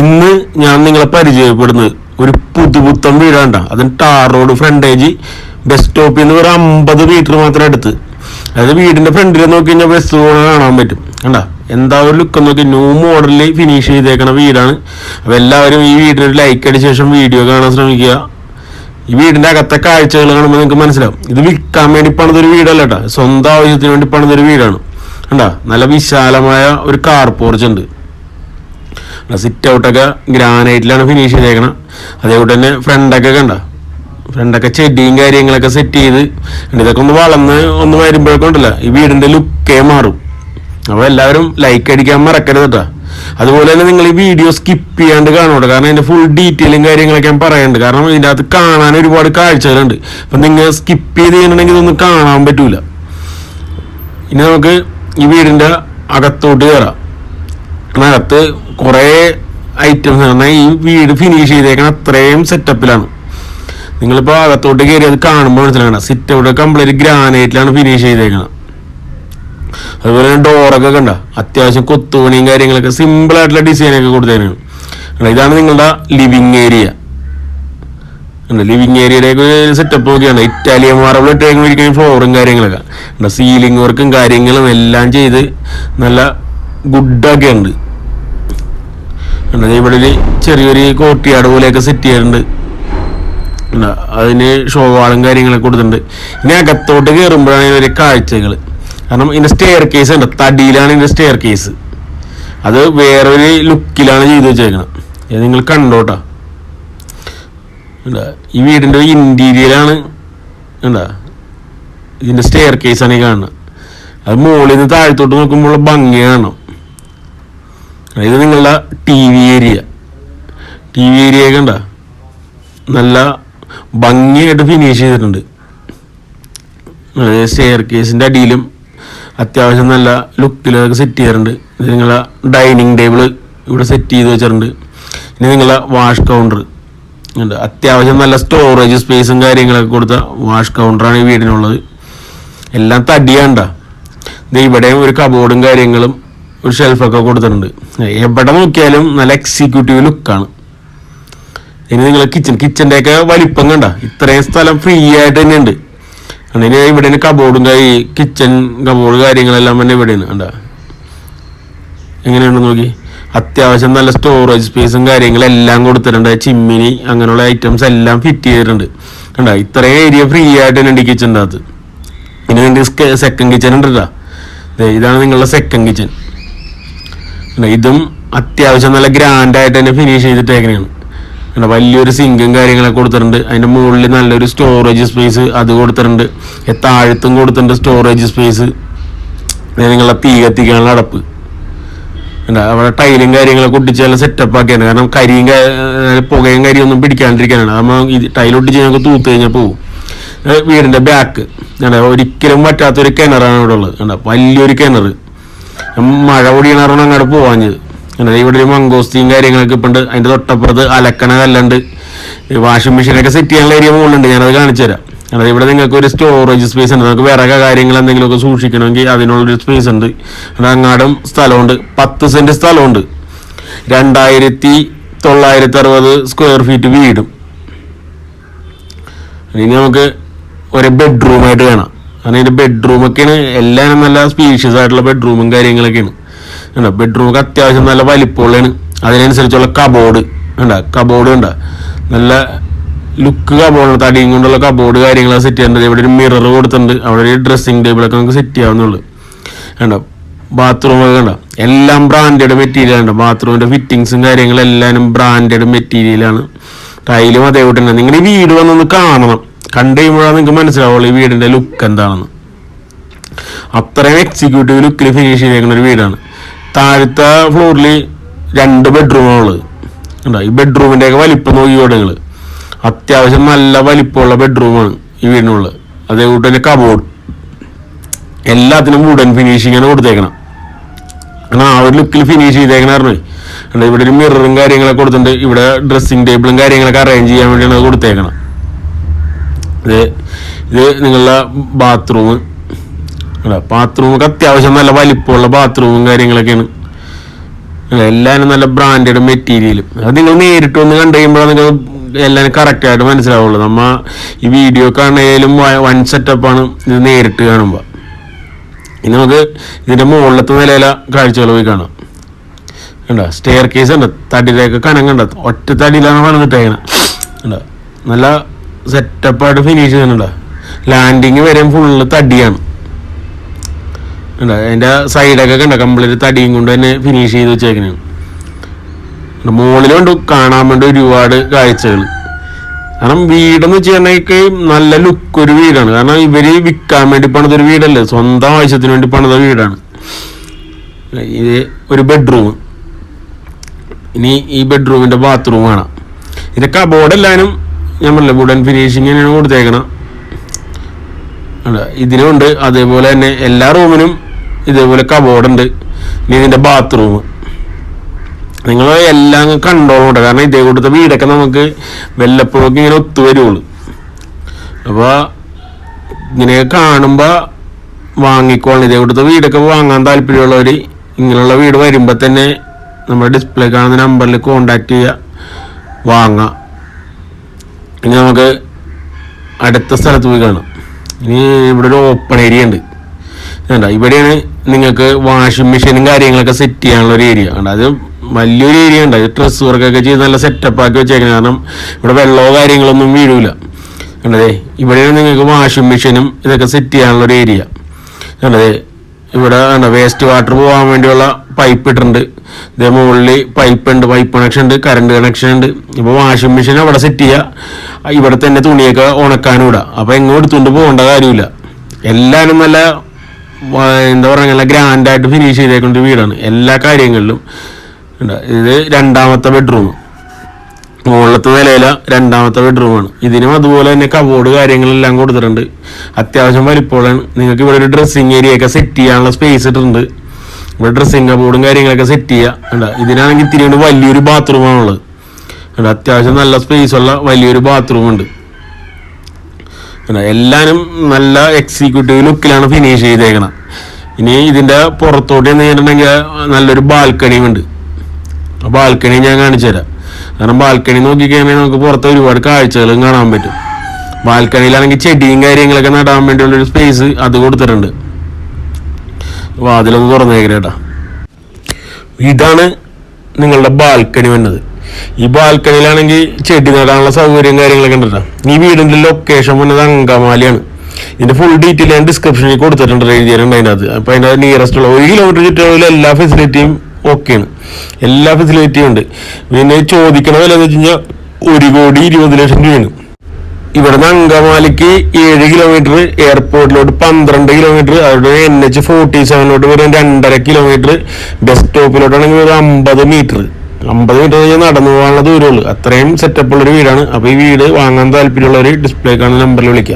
ഇന്ന് ഞാൻ നിങ്ങളെ പരിചയപ്പെടുന്നത് ഒരു പുതുപുത്തൻ വീടാണ്ട. അതിന് ടാർ റോഡ് ഫ്രണ്ടേജ് ബസ് സ്റ്റോപ്പിൽ നിന്ന് ഒരു അമ്പത് മീറ്റർ മാത്രം അടുത്ത്. അതായത് വീടിന്റെ ഫ്രണ്ടിൽ നോക്കി കഴിഞ്ഞാൽ ബസ് പോകാൻ കാണാൻ പറ്റും. കണ്ട? എന്താ ഒരു ലുക്ക് നോക്കി ന്യൂ മോഡലിൽ ഫിനിഷ് ചെയ്തേക്കണ വീടാണ്. അപ്പൊ എല്ലാവരും ഈ വീടിന് ഒരു ലൈക്ക് അടിച്ച ശേഷം വീഡിയോ കാണാൻ ശ്രമിക്കുക. ഈ വീടിന്റെ അകത്തെ കാഴ്ചകൾ കാണുമ്പോൾ നിങ്ങൾക്ക് മനസ്സിലാവും. ഇത് വിൽക്കാൻ വേണ്ടി പണിതൊരു വീടല്ല കേട്ടോ സ്വന്തം ആവശ്യത്തിന് വേണ്ടി പണിതൊരു വീടാണ്. കണ്ടാ? നല്ല വിശാലമായ ഒരു കാർ പോർച്ച് ഉണ്ട്. സിറ്റ് ഔട്ടൊക്കെ ഗ്രാനൈറ്റിലാണ് ഫിനിഷ് ചെയ്തേക്കണം. അതേപോലെ തന്നെ ഫ്രണ്ടൊക്കെ കണ്ട? ഫ്രണ്ടൊക്കെ ചെടിയും കാര്യങ്ങളൊക്കെ സെറ്റ് ചെയ്ത് ഇതൊക്കെ ഒന്ന് വളർന്ന് ഒന്ന് വരുമ്പോഴൊക്കെ ഉണ്ടല്ല ഈ വീടിന്റെ ലുക്കേ മാറും. അപ്പോൾ എല്ലാവരും ലൈക്ക് അടിക്കാൻ മറക്കരുത് കേട്ടോ അതുപോലെ തന്നെ നിങ്ങൾ ഈ വീഡിയോ സ്കിപ്പ് ചെയ്യാണ്ട് കാണുന്നുണ്ട് കാരണം അതിന്റെ ഫുൾ ഡീറ്റെയിലും കാര്യങ്ങളൊക്കെ ഞാൻ പറയുന്നുണ്ട് കാരണം ഇതിന്റെ അകത്ത് കാണാൻ ഒരുപാട് കാഴ്ചകളുണ്ട്. അപ്പം നിങ്ങൾ സ്കിപ്പ് ചെയ്ത് ചെയ്യണമെങ്കിൽ ഇതൊന്നും കാണാൻ പറ്റൂല. ഇനി നമുക്ക് ഈ വീടിന്റെ അകത്തോട്ട് കയറാം അതിനകത്ത് കുറേ ഐറ്റംസ് പറഞ്ഞാൽ ഈ വീട് ഫിനിഷ് ചെയ്തേക്കണ അത്രയും സെറ്റപ്പിലാണ് നിങ്ങളിപ്പോൾ അകത്തോട്ട് കയറി അത് കാണുമ്പോൾ മനസ്സിലാക്കണം. സിറ്റ് ഔട്ട് കംപ്ലീറ്റ് ഗ്രാനൈറ്റിലാണ് ഫിനിഷ് ചെയ്തേക്കണം. അതുപോലെ തന്നെ ഡോറൊക്കെ കണ്ട. അത്യാവശ്യം കൊത്തുപണിയും കാര്യങ്ങളൊക്കെ സിമ്പിൾ ആയിട്ടുള്ള ഡിസൈനൊക്കെ കൊടുത്തേക്കാണ്. കണ്ടോ, ഇതാണ് നിങ്ങളുടെ ലിവിങ് ഏരിയ ലിവിങ് ഏരിയയിലേക്ക് ഒരു സെറ്റപ്പ് ഒക്കെയാണ് ഇറ്റാലിയൻ മാർബിൾ ഇട്ടേക്കുന്ന ഫ്ലോറും കാര്യങ്ങളൊക്കെ. സീലിംഗ് വർക്കും കാര്യങ്ങളും എല്ലാം ചെയ്ത് നല്ല ഗുഡൊക്കെ ഉണ്ട്. ദേ ഇവിടെ ഒരു ചെറിയൊരു കോട്ടിയാട് പോലെയൊക്കെ സെറ്റ് ചെയ്യാറുണ്ട്. അതിന് ഷോ വാളും കാര്യങ്ങളൊക്കെ കൊടുത്തിട്ടുണ്ട്. ഇനി അകത്തോട്ട് കയറുമ്പോഴാണ് ഇവരെ കാഴ്ചകൾ കാരണം ഇതിന്റെ സ്റ്റെയർ കേസ് ഉണ്ട് തടിയിലാണ് ഇതിന്റെ സ്റ്റെയർ കേസ് അത് വേറൊരു ലുക്കിലാണ് ചെയ്തു വെച്ചേക്കണം ഇത് നിങ്ങൾ കണ്ടോട്ടാ ഈ വീടിന്റെ ഒരു ഇന്റീരിയലാണ് ഉണ്ടാ ഇതിന്റെ സ്റ്റെയർ കേസാണ് ഈ കാണുന്നത്. അത് മുകളിൽ നിന്ന് താഴത്തോട്ട് നോക്കുമ്പോൾ ഭംഗിയാണ് ഇത് നിങ്ങളുടെ T V area T V area കണ്ട? നല്ല ഭംഗിയായിട്ട് ഫിനിഷ് ചെയ്തിട്ടുണ്ട്. സ്റ്റെയർ കേസിന്റെ അടിയിലും അത്യാവശ്യം നല്ല ലുക്കിലൊക്കെ സെറ്റ് ചെയ്യാറുണ്ട് ഇത് നിങ്ങളെ ഡൈനിങ് ടേബിൾ ഇവിടെ സെറ്റ് ചെയ്ത് വെച്ചിട്ടുണ്ട്. ഇനി നിങ്ങളെ വാഷ് കൗണ്ടർ ഉണ്ട് അത്യാവശ്യം നല്ല സ്റ്റോറേജ് സ്പേസും കാര്യങ്ങളൊക്കെ കൊടുത്ത വാഷ് കൗണ്ടറാണ് ഈ വീടിനുള്ളത്. എല്ലാം തടിയാണ്ട ഇത് ഇവിടെയും ഒരു കബോർഡും കാര്യങ്ങളും ഒരു ഷെൽഫൊക്കെ കൊടുത്തിട്ടുണ്ട്. എവിടെ നോക്കിയാലും നല്ല എക്സിക്യൂട്ടീവ് ലുക്കാണ് ഇനി നിങ്ങൾ കിച്ചൺ കിച്ചന്റെ ഒക്കെ വലിപ്പം കണ്ട? ഇത്രയും സ്ഥലം ഫ്രീ ആയിട്ട് തന്നെ ഉണ്ട് ഇനി ഇവിടെ കബോർഡും കൈ കിച്ചൺ കബോർഡ് കാര്യങ്ങളെല്ലാം തന്നെ ഇവിടെയാണ് കണ്ട? എങ്ങനെയുണ്ട് നോക്കി. അത്യാവശ്യം നല്ല സ്റ്റോറേജ് സ്പേസും കാര്യങ്ങളെല്ലാം കൊടുത്തിട്ടുണ്ട്. ചിമ്മിനി അങ്ങനെയുള്ള ഐറ്റംസ് എല്ലാം ഫിറ്റ് ചെയ്തിട്ടുണ്ട് കണ്ട? ഇത്രയും ഏരിയ ഫ്രീ ആയിട്ട് തന്നെ ഉണ്ട് കിച്ചന്റെ അകത്ത്. ഇനി നിന്റെ സെക്കൻഡ് കിച്ചൺ ഉണ്ട് ഇതാണ് നിങ്ങളുടെ സെക്കൻഡ് കിച്ചൺ ഇതും അത്യാവശ്യം നല്ല ഗ്രാൻഡ് ആയിട്ട് തന്നെ ഫിനിഷ് ചെയ്തിട്ടേക്കണെയാണ് കണ്ടോ, വലിയൊരു സിങ്കും കാര്യങ്ങളൊക്കെ കൊടുത്തിട്ടുണ്ട്. അതിന്റെ മുകളിൽ നല്ലൊരു സ്റ്റോറേജ് സ്പേസ് അത് കൊടുത്തിട്ടുണ്ട്. താഴത്തും കൊടുത്തിട്ടുണ്ട് സ്റ്റോറേജ് സ്പേസ് നിങ്ങളെ തീ കത്തിക്കാനുള്ള അടപ്പ്. അവിടെ ടൈലും കാര്യങ്ങളൊക്കെ ഒട്ടിച്ച് നല്ല സെറ്റപ്പ് ആക്കിയാണ് കാരണം കരിയും പുകയും കരിയും ഒന്നും പിടിക്കാണ്ടിരിക്കാനാണ്. നമ്മൾ ഇത് ടൈലൊട്ടിച്ച് ഞങ്ങൾക്ക് തൂത്ത് കഴിഞ്ഞാൽ പോകും വീടിന്റെ ബാക്ക് ഒരിക്കലും പറ്റാത്തൊരു കിണറാണ് ഇവിടെ ഉള്ളത്. വലിയൊരു കിണർ മഴ പൊടിയണറാണ് അങ്ങോട്ട് പോവാഞ്ഞത് അങ്ങനെ ഇവിടെ ഒരു മങ്കോസ്തിയും കാര്യങ്ങളൊക്കെ ഇപ്പൊ അതിന്റെ തൊട്ടപ്പുറത്ത് അലക്കണ കല്ലുണ്ട്. വാഷിംഗ് മെഷീനൊക്കെ സെറ്റ് ചെയ്യാനുള്ള ഏരിയ മുകളിലുണ്ട്. ഞാനത് കാണിച്ചു തരാം. അങ്ങനെ ഇവിടെ നിങ്ങൾക്ക് ഒരു സ്റ്റോറേജ് സ്പേസ് ഉണ്ട്. നമുക്ക് വിറക കാര്യങ്ങൾ എന്തെങ്കിലുമൊക്കെ സൂക്ഷിക്കണമെങ്കിൽ അതിനുള്ളൊരു സ്പേസ് ഉണ്ട്. അത് അങ്ങാടും സ്ഥലമുണ്ട്. പത്ത് സെന്റ് സ്ഥലമുണ്ട്. രണ്ടായിരത്തി തൊള്ളായിരത്തി അറുപത് സ്ക്വയർ ഫീറ്റ് വീടും. ഇനി നമുക്ക് ഒരു ബെഡ്റൂമായിട്ട് വേണം കാരണം ഇതിന്റെ ബെഡ്റൂമൊക്കെയാണ് എല്ലാം നല്ല സ്പീഷ്യസ് ആയിട്ടുള്ള ബെഡ്റൂമും കാര്യങ്ങളൊക്കെയാണ്. കണ്ടോ? ബെഡ്റൂമൊക്കെ അത്യാവശ്യം നല്ല വലിപ്പമുള്ളതാണ്. അതിനനുസരിച്ചുള്ള കബോർഡ് ഉണ്ട കബോർഡ് ഉണ്ട നല്ല ലുക്ക് കബോർഡ് തടിയും കൊണ്ടുള്ള കബോർഡ് കാര്യങ്ങളൊക്കെ സെറ്റ് ചെയ്യേണ്ടത്. ഇവിടെ ഒരു മിറർ കൊടുത്തിട്ടുണ്ട്. അവിടെ ഒരു ഡ്രസ്സിംഗ് ടേബിളൊക്കെ നമുക്ക് സെറ്റ് ചെയ്യാവുന്നുള്ളൂ കണ്ടോ? ബാത്റൂമൊക്കെ ഉണ്ടോ എല്ലാം ബ്രാൻഡഡ് മെറ്റീരിയൽ ഉണ്ട് ബാത്റൂമിന്റെ ഫിറ്റിങ്സും കാര്യങ്ങളും എല്ലാവരും ബ്രാൻഡഡ് മെറ്റീരിയലാണ് ടൈലും അതേപോലെ തന്നെ നിങ്ങൾ ഈ വീട് വന്നൊന്ന് കാണണം. കണ്ടു നിങ്ങൾക്ക് മനസ്സിലാവുള്ളൂ ഈ വീടിന്റെ ലുക്ക് എന്താണെന്ന്. അത്രയും എക്സിക്യൂട്ടീവ് ലുക്കിൽ ഫിനിഷ് ചെയ്തേക്കുന്ന ഒരു വീടാണ്. താഴത്തെ ഫ്ലോറിൽ രണ്ട് ബെഡ്റൂമുകൾ ഉണ്ടോ ഈ ബെഡ്റൂമിന്റെ ഒക്കെ വലിപ്പം നോക്കിയോടെ നിങ്ങൾ അത്യാവശ്യം നല്ല വലിപ്പമുള്ള ബെഡ്റൂമാണ് ഈ വീടിനുള്ളത്. അതേകൂട്ട് തന്നെ കബോർഡ് എല്ലാത്തിനും വുഡൻ ഫിനിഷിംഗ് ആണ് കൊടുത്തേക്കണം കാരണം ആ ഒരു ലുക്കിൽ ഫിനിഷ് ചെയ്തേക്കണ ഇവിടെ ഒരു മിററും കാര്യങ്ങളൊക്കെ കൊടുത്തിട്ടുണ്ട്. ഇവിടെ ഡ്രസ്സിങ് ടേബിളും കാര്യങ്ങളൊക്കെ അറേഞ്ച് ചെയ്യാൻ വേണ്ടിയാണ് അത് കൊടുത്തേക്കണം ഇത് ഇത് നിങ്ങളുടെ ബാത്റൂം ബാത്റൂമൊക്കെ അത്യാവശ്യം നല്ല വലിപ്പമുള്ള ബാത്റൂമും കാര്യങ്ങളൊക്കെയാണ്. എല്ലാവരും നല്ല ബ്രാൻഡഡ് മെറ്റീരിയലും അത് നിങ്ങൾ നേരിട്ട് വന്ന് കണ്ടു കഴിയുമ്പോഴാണ് നിങ്ങൾ എല്ലാവരും കറക്റ്റായിട്ട് മനസ്സിലാവുള്ളൂ. നമ്മ ഈ വീഡിയോ കാണുന്നതിലും വൺ സെറ്റപ്പാണ് ഇത് നേരിട്ട് കാണുമ്പോൾ ഇനി നമുക്ക് ഇതിന്റെ മുകളിലത്തെ നിലയില കാഴ്ചകൾ പോയി കാണാം. കണ്ടോ? സ്റ്റെയർ കേസ് ഉണ്ട്. തടിയിലേക്ക് കനം കണ്ട? ഒറ്റ തടിയിലാണ് പണിതിട്ടേക്കണ. കണ്ടോ? നല്ല സെറ്റപ്പായിട്ട് ഫിനിഷ് ചെയ്യുന്നുണ്ടോ. ലാൻഡിങ് വരെ ഫുള്ള് തടിയാണ്. അതിന്റെ സൈഡൊക്കെ കണ്ട? കംപ്ലീറ്റ് തടിയും കൊണ്ട് തന്നെ ഫിനിഷ് ചെയ്ത് വെച്ചേക്കണേ. മുകളിലുണ്ട് കാണാൻ വേണ്ടി ഒരുപാട് കാഴ്ചകൾ കാരണം വീടെന്ന് വെച്ചിട്ടുണ്ടെങ്കിൽ നല്ല ലുക്ക് ഒരു വീടാണ്. കാരണം ഇവർ വിൽക്കാൻ വേണ്ടി പണിതൊരു വീടല്ലേ? സ്വന്തം ആവശ്യത്തിന് വേണ്ടി പണിത വീടാണ്. ഇത് ഒരു ബെഡ്റൂം ഇനി ഈ ബെഡ്റൂമിന്റെ ബാത്റൂം കാണാം ഇതിന്റെ കബോർഡ് എല്ലാവരും ഞാൻ പറഞ്ഞില്ല വുഡൻ ഫിനിഷിങ് തന്നെയാണ് കൊടുത്തേക്കണം ഇതിനുണ്ട് അതേപോലെ തന്നെ എല്ലാ റൂമിനും ഇതേപോലെ കബോർഡുണ്ട് ഇനി ഇതിന്റെ ബാത്റൂം നിങ്ങൾ എല്ലാം കണ്ടോളൂട്ടോ കാരണം ഇതേ കൊടുത്ത വീടൊക്കെ നമുക്ക് വല്ലപ്പോഴൊക്കെ ഇങ്ങനെ ഒത്തുവരുള്ളൂ അപ്പോൾ ഇങ്ങനെ കാണുമ്പോൾ വാങ്ങിക്കോളണം. ഇതേ കൊടുത്ത വീടൊക്കെ വാങ്ങാൻ താല്പര്യമുള്ളവർ ഇങ്ങനെയുള്ള വീട് വരുമ്പോൾ തന്നെ നമ്മുടെ ഡിസ്പ്ലേ കാണുന്ന നമ്പറിൽ കോണ്ടാക്ട് ചെയ്യുക വാങ്ങാം. ഇനി നമുക്ക് അടുത്ത സ്ഥലത്ത് പോയി കാണാം. ഇനി ഇവിടെ ഒരു ഓപ്പൺ ഏരിയ ഉണ്ട്. വേണ്ട ഇവിടെയാണ് നിങ്ങൾക്ക് വാഷിംഗ് മെഷീനും കാര്യങ്ങളൊക്കെ സെറ്റ് ചെയ്യാനുള്ള ഒരു ഏരിയ ഉണ്ട് അത് വലിയൊരു ഏരിയ ഉണ്ട്. അത് ഡ്രസ് വർക്കൊക്കെ ചെയ്ത് നല്ല സെറ്റപ്പ് ആക്കി വെച്ചേക്കുന്നത് കാരണം ഇവിടെ വെള്ളമോ കാര്യങ്ങളൊന്നും വീഴൂല. കണ്ടതേ ഇവിടെയാണ് നിങ്ങൾക്ക് വാഷിംഗ് മെഷീനും ഇതൊക്കെ സെറ്റ് ചെയ്യാനുള്ള ഒരു ഏരിയ കണ്ടതേ ഇവിടെ വേസ്റ്റ് വാട്ടർ പോകാൻ വേണ്ടിയുള്ള പൈപ്പ് ഇട്ടിട്ടുണ്ട്. ഇതേ മുകളിൽ പൈപ്പ് ഉണ്ട് പൈപ്പ് കണക്ഷൻ ഉണ്ട് കറണ്ട് കണക്ഷൻ ഉണ്ട്. ഇപ്പോൾ വാഷിംഗ് മെഷീൻ അവിടെ സെറ്റ് ചെയ്യുക ഇവിടെ തന്നെ തുണിയൊക്കെ ഉണക്കാനും ഇടാം. അപ്പോൾ എങ്ങോട്ട് പോകേണ്ട കാര്യമില്ല. എല്ലാവരും നല്ല എന്താ പറയുക നല്ല ഗ്രാൻഡായിട്ട് ഫിനിഷ് ചെയ്തേക്കുന്ന വീടാണ്. എല്ലാ കാര്യങ്ങളിലും. ഇത് രണ്ടാമത്തെ ബെഡ്റൂം മുകളിലത്തെ നിലയില രണ്ടാമത്തെ ബെഡ്റൂമാണ് ഇതിനും അതുപോലെ തന്നെ കബോർഡ് കാര്യങ്ങളെല്ലാം കൊടുത്തിട്ടുണ്ട്. അത്യാവശ്യം വലിപ്പമുള്ളതാണ്. നിങ്ങൾക്ക് ഇവിടെ ഒരു ഡ്രസ്സിങ് ഏരിയ ഒക്കെ സെറ്റ് ചെയ്യാനുള്ള സ്പേസ് ഇട്ടിട്ടുണ്ട്. ഇവിടെ ഡ്രസ്സിങ് കബോർഡും കാര്യങ്ങളൊക്കെ സെറ്റ് ചെയ്യുക ഉണ്ട് ഇതിനാണെങ്കിൽ ഇത്തിരി കൊണ്ട് വലിയൊരു ബാത്റൂമാണുള്ളത് ഉണ്ട് അത്യാവശ്യം നല്ല സ്പേസ് ഉള്ള വലിയൊരു ബാത്റൂം ഉണ്ട്. എല്ലാവരും നല്ല എക്സിക്യൂട്ടീവ് ലുക്കിലാണ് ഫിനിഷ് ചെയ്തേക്കണം. ഇനി ഇതിന്റെ പുറത്തോട്ട് എന്ന് കഴിഞ്ഞിട്ടുണ്ടെങ്കിൽ നല്ലൊരു ബാൽക്കണിയും ഉണ്ട്. ആ ബാൽക്കണി ഞാൻ കാണിച്ചു തരാം കാരണം ബാൽക്കണി നോക്കിക്കഴിഞ്ഞാൽ നമുക്ക് പുറത്ത് ഒരുപാട് കാഴ്ചകളും കാണാൻ പറ്റും. ബാൽക്കണിയിലാണെങ്കിൽ ചെടിയും കാര്യങ്ങളൊക്കെ നടാൻ വേണ്ടിയുള്ളൊരു സ്പേസ് അത് കൊടുത്തിട്ടുണ്ട്. വാതിലൊന്ന് തുറന്നേക്കരേട്ടാ ഇതാണ് നിങ്ങളുടെ ബാൽക്കണി വന്നത്. ഈ ബാൽക്കണിയിലാണെങ്കിൽ ചെടി നടാനുള്ള സൗകര്യം കാര്യങ്ങളൊക്കെ ഉണ്ടല്ലോ ഈ വീടിന്റെ ലൊക്കേഷൻ വന്നത് അങ്കമാലിയാണ്. ഇതിന്റെ ഫുൾ ഡീറ്റെയിൽ ഞാൻ ഡിസ്ക്രിപ്ഷനിൽ കൊടുത്തിട്ടുണ്ട് എഴുതിയിട്ടുണ്ട് അതിനകത്ത്. അപ്പൊ അതിന്റെ നിയറസ്റ്റ് ഉള്ള ഒരു കിലോമീറ്റർ ചുറ്റളവിൽ എല്ലാ ഫെസിലിറ്റിയും ഓക്കെയാണ് എല്ലാ ഫെസിലിറ്റിയും ഉണ്ട്. പിന്നെ ചോദിക്കണ വില എന്ന് വെച്ച് കഴിഞ്ഞാൽ ഒരു കോടി ഇരുപത് ലക്ഷം രൂപയാണ്. ഇവിടുന്ന് അങ്കമാലിക്ക് ഏഴ് കിലോമീറ്റർ എയർപോർട്ടിലോട്ട് പന്ത്രണ്ട് കിലോമീറ്റർ അവിടെ എൻ എച്ച് ഫോർട്ടി സെവനിലോട്ട് വരും രണ്ടര കിലോമീറ്റർ ബസ് സ്റ്റോപ്പിലോട്ടാണെങ്കിൽ ഒരു അമ്പത് മീറ്റർ അമ്പത് മീറ്റർ കഴിഞ്ഞാൽ നടന്നു പോകാനുള്ള ദൂരമുള്ളൂ. അത്രയും സെറ്റപ്പ് ഒരു വീടാണ്. അപ്പോൾ ഈ വീട് വാങ്ങാൻ താല്പര്യമുള്ളവർ ഡിസ്പ്ലേ കാണുന്ന നമ്പറിൽ വിളിക്കുക.